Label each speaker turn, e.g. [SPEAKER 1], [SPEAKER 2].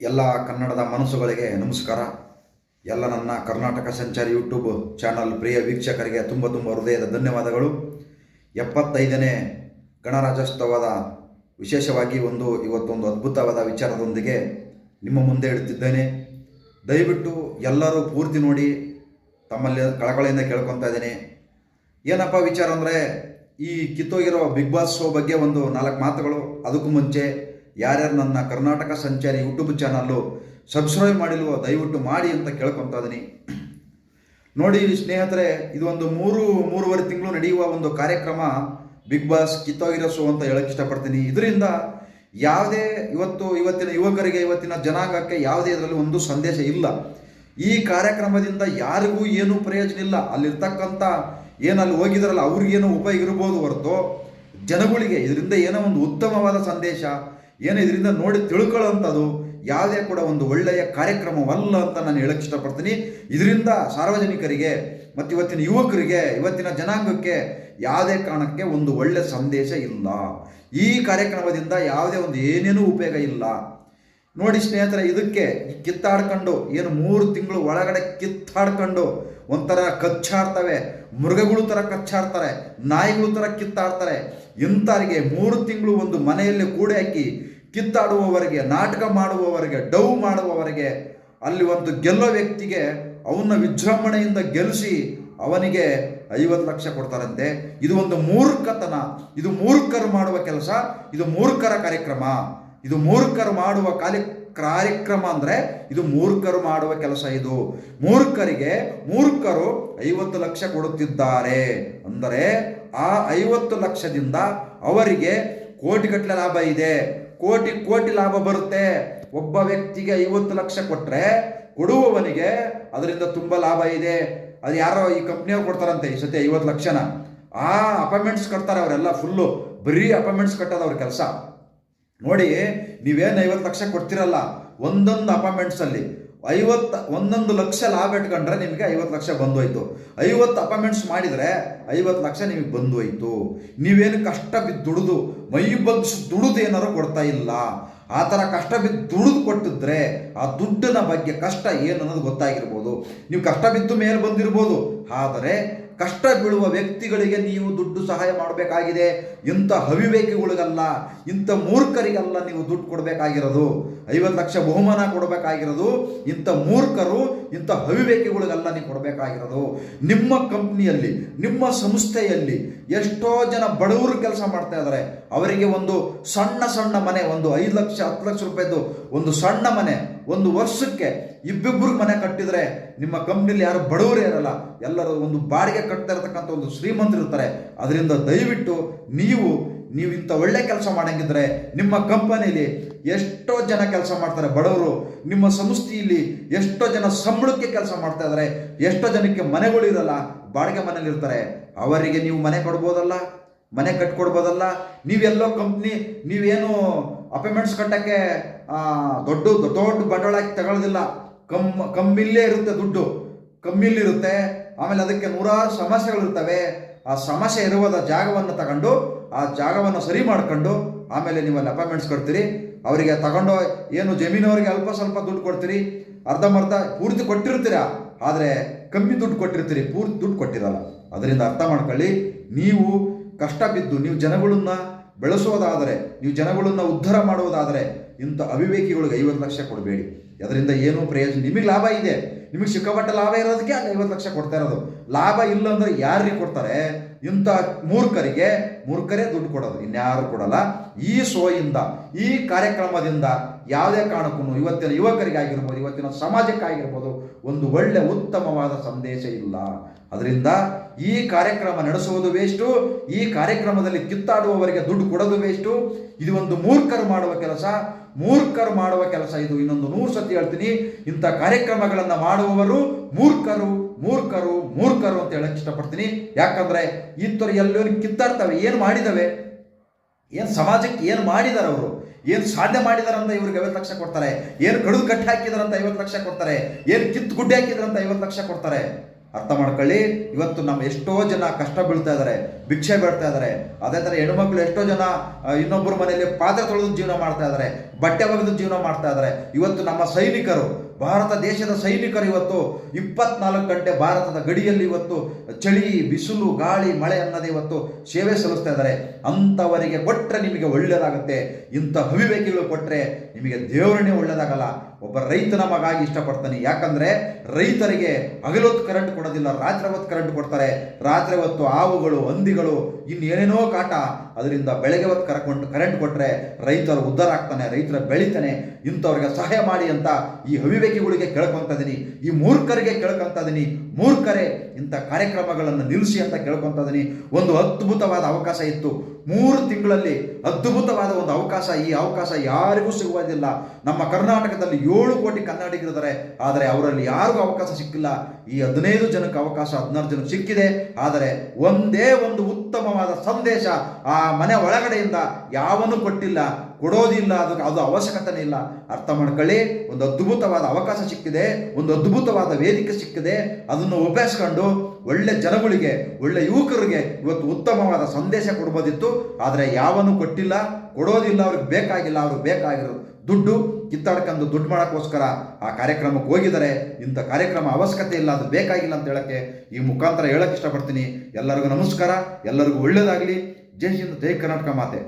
[SPEAKER 1] ಎಲ್ಲ ಕನ್ನಡದ ಮನಸ್ಸುಗಳಿಗೆ ನಮಸ್ಕಾರ. ಎಲ್ಲ ನನ್ನ ಕರ್ನಾಟಕ ಸಂಚಾರಿ ಯೂಟ್ಯೂಬ್ ಚಾನಲ್ ಪ್ರಿಯ ವೀಕ್ಷಕರಿಗೆ ತುಂಬ ತುಂಬ ಹೃದಯದ ಧನ್ಯವಾದಗಳು. ಎಪ್ಪತ್ತೈದನೇ ಗಣರಾಜ್ಯೋತ್ಸವದ ವಿಶೇಷವಾಗಿ ಒಂದು ಇವತ್ತೊಂದು ಅದ್ಭುತವಾದ ವಿಚಾರದೊಂದಿಗೆ ನಿಮ್ಮ ಮುಂದೆ ಇಡುತ್ತಿದ್ದೇನೆ. ದಯವಿಟ್ಟು ಎಲ್ಲರೂ ಪೂರ್ತಿ ನೋಡಿ ತಮ್ಮಲ್ಲಿ ಕಳಕಳಿಯಿಂದ ಕೇಳ್ಕೊತಾ ಇದ್ದೀನಿ. ಏನಪ್ಪ ವಿಚಾರ ಅಂದರೆ ಈ ಕಿತ್ತೋಗಿರೋ ಬಿಗ್ ಬಾಸ್ ಶೋ ಬಗ್ಗೆ ಒಂದು ನಾಲ್ಕು ಮಾತುಗಳು. ಅದಕ್ಕೂ ಮುಂಚೆ ಯಾರ್ಯಾರು ನನ್ನ ಕರ್ನಾಟಕ ಸಂಚಾರಿ ಯೂಟ್ಯೂಬ್ ಚಾನಲ್ಲು ಸಬ್ಸ್ಕ್ರೈಬ್ ಮಾಡಿಲ್ವೋ ದಯವಿಟ್ಟು ಮಾಡಿ ಅಂತ ಕೇಳ್ಕೊತಾ ಇದ್ದೀನಿ ನೋಡಿ ಸ್ನೇಹಿತರೆ, ಇದು ಒಂದು ಮೂರು, ಮೂರುವರೆ ತಿಂಗಳು ನಡೆಯುವ ಒಂದು ಕಾರ್ಯಕ್ರಮ. ಬಿಗ್ ಬಾಸ್ ಕಿತ್ತೋಗಿರೋ ಅಂತ ಹೇಳಕ್ಕೆ ಇಷ್ಟಪಡ್ತೀನಿ. ಇದರಿಂದ ಯಾವುದೇ ಇವತ್ತು, ಇವತ್ತಿನ ಯುವಕರಿಗೆ, ಇವತ್ತಿನ ಜನಾಂಗಕ್ಕೆ ಯಾವುದೇ ಇದರಲ್ಲಿ ಒಂದು ಸಂದೇಶ ಇಲ್ಲ. ಈ ಕಾರ್ಯಕ್ರಮದಿಂದ ಯಾರಿಗೂ ಏನೂ ಪ್ರಯೋಜನ ಇಲ್ಲ. ಅಲ್ಲಿರ್ತಕ್ಕಂಥ ಏನು ಅಲ್ಲಿ ಹೋಗಿದಾರಲ್ಲ ಅವ್ರಿಗೇನೋ ಉಪಯೋಗ ಇರ್ಬೋದು ಹೊರತು ಜನಗಳಿಗೆ ಇದರಿಂದ ಏನೋ ಒಂದು ಉತ್ತಮವಾದ ಸಂದೇಶ. ಏನೋ ಇದರಿಂದ ನೋಡಿ ತಿಳ್ಕೊಳ್ಳೋಂಥದ್ದು? ಯಾವುದೇ ಕೂಡ ಒಂದು ಒಳ್ಳೆಯ ಕಾರ್ಯಕ್ರಮವಲ್ಲ ಅಂತ ನಾನು ಹೇಳಕ್ಕೆ ಇಷ್ಟಪಡ್ತೀನಿ. ಇದರಿಂದ ಸಾರ್ವಜನಿಕರಿಗೆ ಮತ್ತು ಇವತ್ತಿನ ಯುವಕರಿಗೆ, ಇವತ್ತಿನ ಜನಾಂಗಕ್ಕೆ ಯಾವುದೇ ಕಾರಣಕ್ಕೆ ಒಂದು ಒಳ್ಳೆಯ ಸಂದೇಶ ಇಲ್ಲ. ಈ ಕಾರ್ಯಕ್ರಮದಿಂದ ಯಾವುದೇ ಒಂದು ಏನೇನೂ ಉಪಯೋಗ ಇಲ್ಲ. ನೋಡಿ ಸ್ನೇಹಿತರೆ, ಇದಕ್ಕೆ ಕಿತ್ತಾಡ್ಕೊಂಡು, ಏನು ಮೂರು ತಿಂಗಳು ಒಳಗಡೆ ಕಿತ್ತಾಡ್ಕೊಂಡು ಒಂಥರ ಕಚ್ಚಾಡ್ತವೆ, ಮೃಗಗಳು ಥರ ಕಚ್ಚಾಡ್ತಾರೆ, ನಾಯಿಗಳು ಥರ ಕಿತ್ತಾಡ್ತಾರೆ. ಇಂಥವರಿಗೆ ಮೂರು ತಿಂಗಳು ಒಂದು ಮನೆಯಲ್ಲಿ ಕೂಡಿ ಹಾಕಿ ಕಿತ್ತಾಡುವವರಿಗೆ, ನಾಟಕ ಮಾಡುವವರಿಗೆ, ಡೌ ಮಾಡುವವರಿಗೆ, ಅಲ್ಲಿ ಒಂದು ಗೆಲ್ಲೋ ವ್ಯಕ್ತಿಗೆ ಅವನ್ನ ವಿಜೃಂಭಣೆಯಿಂದ ಗೆಲ್ಲಿಸಿ ಅವನಿಗೆ ಐವತ್ತು ಲಕ್ಷ ಕೊಡ್ತಾರಂತೆ. ಇದು ಒಂದು ಮೂರ್ಖತನ, ಇದು ಮೂರ್ಖರು ಮಾಡುವ ಕೆಲಸ, ಇದು ಮೂರ್ಖರ ಕಾರ್ಯಕ್ರಮ, ಇದು ಮೂರ್ಖರು ಮಾಡುವ ಕಾಲಿ ಕಾರ್ಯಕ್ರಮ ಅಂದರೆ ಇದು ಮೂರ್ಖರು ಮಾಡುವ ಕೆಲಸ ಇದು. ಮೂರ್ಖರಿಗೆ ಮೂರ್ಖರು ಐವತ್ತು ಲಕ್ಷ ಕೊಡುತ್ತಿದ್ದಾರೆ. ಅಂದರೆ ಆ ಐವತ್ತು ಲಕ್ಷದಿಂದ ಅವರಿಗೆ ಕೋಟಿಗಟ್ಟಲೆ ಲಾಭ ಇದೆ. ಕೋಟಿ ಕೋಟಿ ಲಾಭ ಬರುತ್ತೆ. ಒಬ್ಬ ವ್ಯಕ್ತಿಗೆ ಐವತ್ತು ಲಕ್ಷ ಕೊಟ್ಟರೆ ಕೊಡುವವನಿಗೆ ಅದರಿಂದ ತುಂಬ ಲಾಭ ಇದೆ. ಅದು ಯಾರೋ ಈ ಕಂಪ್ನಿಯವ್ರು ಕೊಡ್ತಾರಂತೆ ಈ ಸತಿ ಐವತ್ತು ಲಕ್ಷನ. ಆ ಅಪಾಯಿಂಟ್ಮೆಂಟ್ಸ್ ಕಟ್ತಾರೆ ಅವರೆಲ್ಲ ಫುಲ್ಲು ಬರೀ ಅಪಾಯಿಂಟ್ಮೆಂಟ್ಸ್ ಕಟ್ಟೋದು ಅವ್ರ ಕೆಲಸ. ನೋಡಿ, ನೀವೇನು ಐವತ್ತು ಲಕ್ಷ ಕೊಡ್ತಿರಲ್ಲ, ಒಂದೊಂದು ಅಪಾಯಿಂಟ್ಮೆಂಟ್ಸಲ್ಲಿ ಐವತ್ತು, ಒಂದೊಂದು ಲಕ್ಷ ಲಾಭ ಇಟ್ಕೊಂಡ್ರೆ ನಿಮಗೆ ಐವತ್ತು ಲಕ್ಷ ಬಂದೋಯ್ತು. ಐವತ್ತು ಅಪಾಯಿಂಟ್ಮೆಂಟ್ಸ್ ಮಾಡಿದರೆ ಐವತ್ತು ಲಕ್ಷ ನಿಮಗೆ ಬಂದೋಯ್ತು. ನೀವೇನು ಕಷ್ಟ ಬಿದ್ದು ದುಡಿದು, ಮೈ ಬಗ್ಸಿ ದುಡಿದು ಏನಾರು ಕೊಡ್ತಾ ಇಲ್ಲ. ಆ ಥರ ಕಷ್ಟ ಬಿದ್ದು ದುಡಿದು ಕೊಟ್ಟಿದ್ರೆ ಆ ದುಡ್ಡಿನ ಬಗ್ಗೆ ಕಷ್ಟ ಏನು ಅನ್ನೋದು ಗೊತ್ತಾಗಿರ್ಬೋದು. ನೀವು ಕಷ್ಟ ಬಿದ್ದು ಮೇಲೆ ಬಂದಿರ್ಬೋದು. ಆದರೆ ಕಷ್ಟ ಬೀಳುವ ವ್ಯಕ್ತಿಗಳಿಗೆ ನೀವು ದುಡ್ಡು ಸಹಾಯ ಮಾಡಬೇಕಾಗಿದೆ. ಇಂಥ ಅವಿವೇಕಿಗಳಿಗಲ್ಲ, ಇಂಥ ಮೂರ್ಖರಿಗೆಲ್ಲ ನೀವು ದುಡ್ಡು ಕೊಡಬೇಕಾಗಿರೋದು. ಐವತ್ತು ಲಕ್ಷ ಬಹುಮಾನ ಕೊಡಬೇಕಾಗಿರೋದು. ಇಂಥ ಮೂರ್ಖರು, ಇಂಥ ಅವಿವೇಕಿಗಳಿಗೆಲ್ಲ ನೀವು ಕೊಡಬೇಕಾಗಿರೋದು. ನಿಮ್ಮ ಕಂಪ್ನಿಯಲ್ಲಿ, ನಿಮ್ಮ ಸಂಸ್ಥೆಯಲ್ಲಿ ಎಷ್ಟೋ ಜನ ಬಡವರು ಕೆಲಸ ಮಾಡ್ತಾ ಇದ್ದಾರೆ. ಅವರಿಗೆ ಒಂದು ಸಣ್ಣ ಸಣ್ಣ ಮನೆ, ಒಂದು ಐದು ಲಕ್ಷ, ಹತ್ತು ಲಕ್ಷ ರೂಪಾಯಿದು ಒಂದು ಸಣ್ಣ ಮನೆ ಒಂದು ವರ್ಷಕ್ಕೆ ಇಬ್ಬಿಬ್ಬರು ಮನೆ ಕಟ್ಟಿದರೆ ನಿಮ್ಮ ಕಂಪ್ನಿಲಿ ಯಾರು ಬಡವರೇ ಇರಲ್ಲ, ಎಲ್ಲರೂ ಒಂದು ಬಾಡಿಗೆ ಕಟ್ತಾ ಇರತಕ್ಕಂಥ ಒಂದು ಶ್ರೀಮಂತರು ಇರ್ತಾರೆ. ಅದರಿಂದ ದಯವಿಟ್ಟು ನೀವು ನೀವು ಇಂಥ ಒಳ್ಳೆ ಕೆಲಸ ಮಾಡಂಗಿದ್ರೆ ನಿಮ್ಮ ಕಂಪನಿಲಿ ಎಷ್ಟೋ ಜನ ಕೆಲಸ ಮಾಡ್ತಾರೆ ಬಡವರು. ನಿಮ್ಮ ಸಂಸ್ಥೆಯಲ್ಲಿ ಎಷ್ಟೋ ಜನ ಸಂಬಳಕ್ಕೆ ಕೆಲಸ ಮಾಡ್ತಾ ಇದ್ದಾರೆ ಎಷ್ಟೋ ಜನಕ್ಕೆ ಮನೆಗಳು ಇರಲ್ಲ, ಬಾಡಿಗೆ ಮನೇಲಿ ಇರ್ತಾರೆ. ಅವರಿಗೆ ನೀವು ಮನೆ ಕೊಡ್ಬೋದಲ್ಲ? ಮನೆ ಕಟ್ಕೊಡ್ಬೋದಲ್ಲ? ನೀವೆಲ್ಲೋ ಕಂಪ್ನಿ ನೀವೇನು ಅಪಾಯಿಂಟ್ಮೆಂಟ್ಸ್ ಕಟ್ಟಕ್ಕೆ ಆ, ದೊಡ್ಡ ದೊಡ್ಡ ಬಂಡವಾಳಕ್ಕೆ ತಗೊಳ್ಳೋದಿಲ್ಲ ಕಮ್ ಕಮ್ಮಿಲ್ಲೇ ಇರುತ್ತೆ ದುಡ್ಡು. ಕಮ್ಮಿಲ್ಲಿರುತ್ತೆ ಆಮೇಲೆ ಅದಕ್ಕೆ ನೂರಾರು ಸಮಸ್ಯೆಗಳಿರ್ತವೆ. ಆ ಸಮಸ್ಯೆ ಇರುವುದ ಜಾಗವನ್ನು ತಗೊಂಡು ಆ ಜಾಗವನ್ನು ಸರಿ ಮಾಡ್ಕೊಂಡು ಆಮೇಲೆ ನೀವು ಅಲ್ಲಿ ಅಪಾಯಿಂಟ್ಮೆಂಟ್ಸ್ ಕೊಡ್ತೀರಿ. ಅವರಿಗೆ ತಗೊಂಡು ಏನು ಜಮೀನವರಿಗೆ ಅಲ್ಪ ಸ್ವಲ್ಪ ದುಡ್ಡು ಕೊಡ್ತೀರಿ. ಅರ್ಧಂಬರ್ಧ ಪೂರ್ತಿ ಕೊಟ್ಟಿರ್ತೀರಾ? ಆದರೆ ಕಮ್ಮಿ ದುಡ್ಡು ಕೊಟ್ಟಿರ್ತೀರಿ. ಪೂರ್ತಿ ದುಡ್ಡು ಕೊಟ್ಟಿರಲ್ಲ. ಅದರಿಂದ ಅರ್ಥ ಮಾಡ್ಕೊಳ್ಳಿ. ನೀವು ಕಷ್ಟ ಬಿದ್ದು ನೀವು ಜನಗಳನ್ನ ಬೆಳೆಸೋದಾದರೆ ನೀವು ಜನಗಳನ್ನ ಉದ್ಧಾರ ಮಾಡುವುದಾದರೆ ಇಂಥ ಅವಿವೇಕಿಗಳಿಗೆ ಐವತ್ತು ಲಕ್ಷ ಕೊಡಬೇಡಿ. ಅದರಿಂದ ಏನೂ ಪ್ರಯೋಜನ ನಿಮಗೆ ಲಾಭ ಇದೆ. ನಿಮಗೆ ಸಿಕ್ಕಾಪಟ್ಟೆ ಲಾಭ ಇರೋದಕ್ಕೆ ಅಲ್ಲಿ ಐವತ್ತು ಲಕ್ಷ ಕೊಡ್ತಾ ಇರೋದು. ಲಾಭ ಇಲ್ಲ ಅಂದ್ರೆ ಯಾರಿಗೆ ಕೊಡ್ತಾರೆ? ಇಂಥ ಮೂರ್ಖರಿಗೆ ಮೂರ್ಖರೇ ದುಡ್ಡು ಕೊಡೋದು. ಇನ್ಯಾರು ಕೊಡಲ್ಲ. ಈ ಶೋಯಿಂದ ಈ ಕಾರ್ಯಕ್ರಮದಿಂದ ಯಾವುದೇ ಕಾರಣಕ್ಕೂ ಇವತ್ತಿನ ಯುವಕರಿಗೆ ಆಗಿರ್ಬೋದು ಇವತ್ತಿನ ಸಮಾಜಕ್ಕಾಗಿರ್ಬೋದು ಒಂದು ಒಳ್ಳೆ ಉತ್ತಮವಾದ ಸಂದೇಶ ಇಲ್ಲ. ಅದರಿಂದ ಈ ಕಾರ್ಯಕ್ರಮ ನಡೆಸುವುದು ವೇಸ್ಟು. ಈ ಕಾರ್ಯಕ್ರಮದಲ್ಲಿ ಕಿತ್ತಾಡುವವರಿಗೆ ದುಡ್ಡು ಕೊಡೋದು ವೇಸ್ಟು. ಇದು ಒಂದು ಮೂರ್ಖರು ಮಾಡುವ ಕೆಲಸ. ಮೂರ್ಖರು ಮಾಡುವ ಕೆಲಸ ಇದು. ಇನ್ನೊಂದು ನೂರು ಸತಿ ಹೇಳ್ತೀನಿ, ಇಂಥ ಕಾರ್ಯಕ್ರಮಗಳನ್ನು ಮಾಡುವವರು ಮೂರ್ಖರು ಮೂರ್ಖರು ಮೂರ್ಖರು ಅಂತ ಹೇಳಕ್ಕೆ ಇಷ್ಟಪಡ್ತೀನಿ. ಯಾಕಂದ್ರೆ ಈ ಥರ ಎಲ್ಲರೂ ಕಿತ್ತಾಡ್ತವೆ. ಏನು ಮಾಡಿದವೆ? ಏನು ಸಮಾಜಕ್ಕೆ ಏನು ಮಾಡಿದ್ದಾರೆ ಅವರು? ಏನು ಸಾಧ್ಯ ಮಾಡಿದ್ದಾರೆ ಅಂತ ಇವ್ರಿಗೆ ಐವತ್ತು ಲಕ್ಷ ಕೊಡ್ತಾರೆ? ಏನು ಕಡಿದು ಕಟ್ಟಿ ಹಾಕಿದಾರಂತ ಐವತ್ತು ಲಕ್ಷ ಕೊಡ್ತಾರೆ? ಏನು ಕಿತ್ತು ಗುಡ್ಡೆ ಹಾಕಿದ್ರಂತ ಐವತ್ತು ಲಕ್ಷ ಕೊಡ್ತಾರೆ? ಅರ್ಥ ಮಾಡ್ಕೊಳ್ಳಿ, ಇವತ್ತು ನಮ್ಮ ಎಷ್ಟೋ ಜನ ಕಷ್ಟ ಬೀಳ್ತಾ ಇದ್ದಾರೆ. ಭಿಕ್ಷೆ ಬೇಡ್ತಾ ಇದ್ದಾರೆ ಅದೇ ಥರ ಹೆಣ್ಮಕ್ಳು ಎಷ್ಟೋ ಜನ ಇನ್ನೊಬ್ಬರ ಮನೆಯಲ್ಲಿ ಪಾತ್ರೆ ತೊಳೆದು ಜೀವನ ಮಾಡ್ತಾ ಇದ್ದಾರೆ ಬಟ್ಟೆ ಒಗೆದು ಜೀವನ ಮಾಡ್ತಾ ಇದ್ದಾರೆ ಇವತ್ತು ನಮ್ಮ ಸೈನಿಕರು, ಭಾರತ ದೇಶದ ಸೈನಿಕರು ಇವತ್ತು ಇಪ್ಪತ್ನಾಲ್ಕು ಗಂಟೆ ಭಾರತದ ಗಡಿಯಲ್ಲಿ ಇವತ್ತು ಚಳಿ, ಬಿಸಿಲು, ಗಾಳಿ, ಮಳೆ ಅನ್ನದೇ ಇವತ್ತು ಸೇವೆ ಸಲ್ಲಿಸ್ತಾ ಇದ್ದಾರೆ ಅಂಥವರಿಗೆ ಕೊಟ್ಟರೆ ನಿಮಗೆ ಒಳ್ಳೆಯದಾಗುತ್ತೆ. ಇಂಥ ಅವಿವೇಕಿಗಳು ಕೊಟ್ಟರೆ ನಿಮಗೆ ದೇವರನ್ನೇ ಒಳ್ಳೆಯದಾಗಲ್ಲ. ಒಬ್ಬ ರೈತನ ಮಗಾಗಿ ಇಷ್ಟಪಡ್ತಾನೆ. ಯಾಕಂದರೆ ರೈತರಿಗೆ ಹಗಲೊತ್ತು ಕರೆಂಟ್ ಕೊಡೋದಿಲ್ಲ, ರಾತ್ರಿ ಹೊತ್ತು ಕರೆಂಟ್ ಕೊಡ್ತಾರೆ. ರಾತ್ರಿ ಹೊತ್ತು ಹಾವುಗಳು ಹಂದಿಗಳು ಇನ್ನೇನೇನೋ ಕಾಟ, ಅದರಿಂದ ಬೆಳಗ್ಗೆ ಹೊತ್ತು ಕರ್ಕೊಂಡು ಕರೆಂಟ್ ಕೊಟ್ಟರೆ ರೈತರು ಉದ್ಧಾರ ಆಗ್ತಾನೆ, ರೈತರ ಬೆಳಿತಾನೆ, ಇಂಥವ್ರಿಗೆ ಸಹಾಯ ಮಾಡಿ ಅಂತ ಈ ಅವಿವೇಕಿಗಳಿಗೆ ಕೇಳ್ಕೊಂತ ಇದೀನಿ. ಈ ಮೂರ್ಖರಿಗೆ ಕೇಳ್ಕೊಂತ ಇದೀನಿ. ಮೂರ್ಖರೇ, ಇಂಥ ಕಾರ್ಯಕ್ರಮಗಳನ್ನು ನಿಲ್ಲಿಸಿ ಅಂತ ಕೇಳ್ಕೊಂತ ಇದೀನಿ. ಒಂದು ಅದ್ಭುತವಾದ ಅವಕಾಶ ಇತ್ತು. ಮೂರು ತಿಂಗಳಲ್ಲಿ ಅದ್ಭುತವಾದ ಒಂದು ಅವಕಾಶ, ಈ ಅವಕಾಶ ಯಾರಿಗೂ ಸಿಗುವುದಿಲ್ಲ. ನಮ್ಮ ಕರ್ನಾಟಕದಲ್ಲಿ ಏಳು ಕೋಟಿ ಕನ್ನಡಿಗರಿದ್ದಾರೆ ಆದರೆ ಅವರಲ್ಲಿ ಯಾರಿಗೂ ಅವಕಾಶ ಸಿಕ್ಕಿಲ್ಲ. ಈ ಹದಿನೈದು ಜನಕ್ಕೆ ಅವಕಾಶ, ಹದಿನಾರು ಜನಕ್ಕೆ ಸಿಕ್ಕಿದೆ. ಆದರೆ ಒಂದೇ ಒಂದು ಉತ್ತಮವಾದ ಸಂದೇಶ ಆ ಮನೆ ಒಳಗಡೆಯಿಂದ ಯಾವನು ಕೊಟ್ಟಿಲ್ಲ, ಕೊಡೋದಿಲ್ಲ, ಅದಕ್ಕೆ ಅದು ಅವಶ್ಯಕತೆ ಇಲ್ಲ. ಅರ್ಥ ಮಾಡ್ಕೊಳ್ಳಿ, ಒಂದು ಅದ್ಭುತವಾದ ಅವಕಾಶ ಸಿಕ್ಕಿದೆ, ಒಂದು ಅದ್ಭುತವಾದ ವೇದಿಕೆ ಸಿಕ್ಕಿದೆ, ಅದನ್ನು ಉಪಯೋಗಿಸ್ಕೊಂಡು ಒಳ್ಳೆ ಜನಗಳಿಗೆ, ಒಳ್ಳೆ ಯುವಕರಿಗೆ ಇವತ್ತು ಉತ್ತಮವಾದ ಸಂದೇಶ ಕೊಡ್ಬೋದಿತ್ತು. ಆದರೆ ಯಾವನು ಕೊಟ್ಟಿಲ್ಲ, ಕೊಡೋದಿಲ್ಲ, ಅವ್ರಿಗೆ ಬೇಕಾಗಿಲ್ಲ, ಅವ್ರಿಗೆ ಬೇಕಾಗಿರೋದು ದುಡ್ಡು ಕಿತ್ತಾಡ್ಕೊಂಡು ದುಡ್ಡು ಮಾಡೋಕ್ಕೋಸ್ಕರ ಆ ಕಾರ್ಯಕ್ರಮಕ್ಕೆ ಹೋಗಿದ್ದಾರೆ. ಇಂಥ ಕಾರ್ಯಕ್ರಮ ಅವಶ್ಯಕತೆ ಇಲ್ಲ, ಅದು ಬೇಕಾಗಿಲ್ಲ ಅಂತ ಹೇಳೋಕ್ಕೆ ಈ ಮುಖಾಂತರ ಹೇಳಕ್ಕೆ ಇಷ್ಟಪಡ್ತೀನಿ. ಎಲ್ಲರಿಗೂ ನಮಸ್ಕಾರ, ಎಲ್ಲರಿಗೂ ಒಳ್ಳೆಯದಾಗಲಿ ಜೈ ಹಿಂದ್, ಜೈ ಕರ್ನಾಟಕ ಮಾತೆ.